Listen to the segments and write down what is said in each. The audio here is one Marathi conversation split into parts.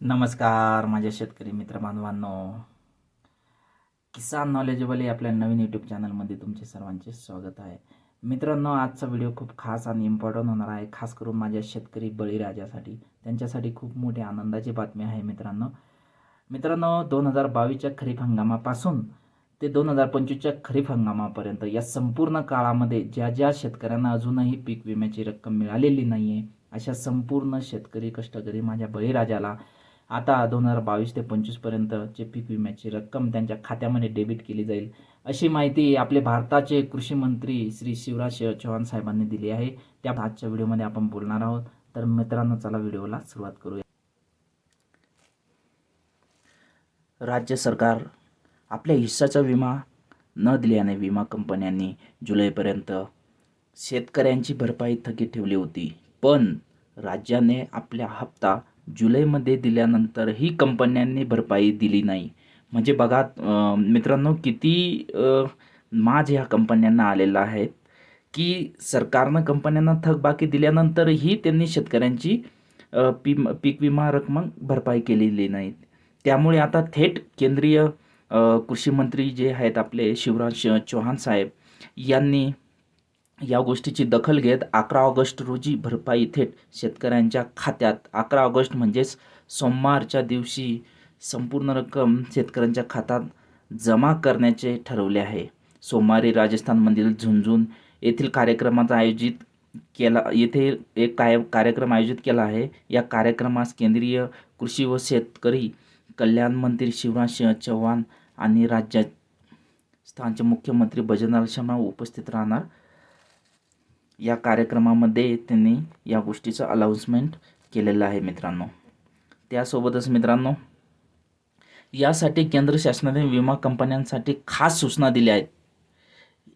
नमस्कार माझ्या शेतकरी मित्र बांधवांनो किसान नॉलेजेबल या आपल्या नवीन यूट्यूब चॅनलमध्ये तुमचे सर्वांचे स्वागत आहे. मित्रांनो आजचा व्हिडिओ खूप खास आणि इम्पॉर्टंट होणार आहे. खास करून माझ्या शेतकरी बळीराजासाठी. त्यांच्यासाठी खूप मोठी आनंदाची बातमी आहे मित्रांनो. मित्रांनो दोन हजार बावीसच्या खरीप हंगामापासून ते दोन हजार पंचवीसच्या खरीप हंगामापर्यंत या संपूर्ण काळामध्ये ज्या ज्या शेतकऱ्यांना अजूनही पीक विम्याची रक्कम मिळालेली नाही आहे अशा संपूर्ण शेतकरी कष्टकरी माझ्या बळीराजाला आता दोन हजार बावीस ते पंचवीसपर्यंतचे पीक विम्याची रक्कम त्यांच्या खात्यामध्ये डेबिट केली जाईल अशी माहिती आपले भारताचे कृषी मंत्री श्री शिवराज चौहान साहेबांनी दिली आहे. त्या आजच्या व्हिडिओमध्ये आपण बोलणार आहोत. तर मित्रांनो चला व्हिडिओला सुरुवात करूया. राज्य सरकार आपल्या हिस्साचा विमा न दिल्याने विमा कंपन्यांनी जुलैपर्यंत शेतकऱ्यांची भरपाई थकीत ठेवली होती. पण राज्याने आपल्या हप्ता जुलैमध्ये दिल्यानंतरही कंपन्यांनी भरपाई दिली नाही. म्हणजे बघा मित्रांनो किती माझ माज ह्या कंपन्यांना आलेला आहे की सरकारनं कंपन्यांना थकबाकी दिल्यानंतरही त्यांनी शेतकऱ्यांची पी पीक विमा रक्कम भरपाई केलेली नाही. त्यामुळे आता थेट केंद्रीय कृषी मंत्री जे आहेत आपले शिवराज चौहान साहेब यांनी या गोष्टीची दखल घेत अकरा ऑगस्ट रोजी भरपाई थेट शेतकऱ्यांच्या खात्यात. अकरा ऑगस्ट म्हणजेच सोमवारच्या दिवशी संपूर्ण रक्कम शेतकऱ्यांच्या खात्यात जमा करण्याचे ठरवले आहे. सोमवारी राजस्थानमधील झुंझुन येथील कार्यक्रमाचा आयोजित केला येथे एक काय कार्यक्रम आयोजित केला आहे. या कार्यक्रमास केंद्रीय कृषी व शेतकरी कल्याण मंत्री शिवराज सिंह चौहान आणि राज्यस्थानचे मुख्यमंत्री भजनलाल शर्मा उपस्थित राहणार. या कार्यक्रमामध्ये त्यांनी या गोष्टीचं अनाऊन्समेंट केलेलं आहे मित्रांनो. त्यासोबतच मित्रांनो यासाठी केंद्र शासनाने विमा कंपन्यांसाठी खास सूचना दिल्या आहेत.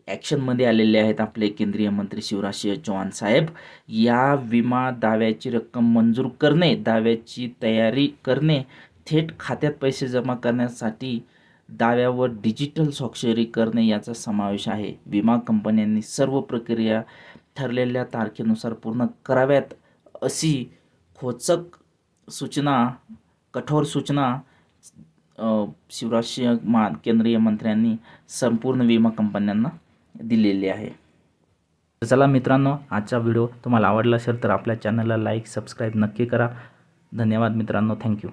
ॲक्शनमध्ये आलेले आहेत आपले केंद्रीय मंत्री शिवराज सिंह चौहान साहेब. या विमा दाव्याची रक्कम मंजूर करणे दाव्याची तयारी करणे थेट खात्यात पैसे जमा करण्यासाठी दाव्यावर डिजिटल स्वाक्षरी करणे याचा समावेश आहे. विमा कंपन्यांनी सर्व प्रक्रिया ठरलेल्या तारखेनुसार पूर्ण कराव्यात अशी खोचक सूचना कठोर सूचना शिवराज सिंह मा केंद्रीय मंत्र्यांनी संपूर्ण विमा कंपन्यांना दिलेली आहे. चला मित्रांनो आजचा व्हिडिओ तुम्हाला आवडला असेल तर आपल्या चॅनलला लाईक सबस्क्राईब नक्की करा. धन्यवाद मित्रांनो थँक्यू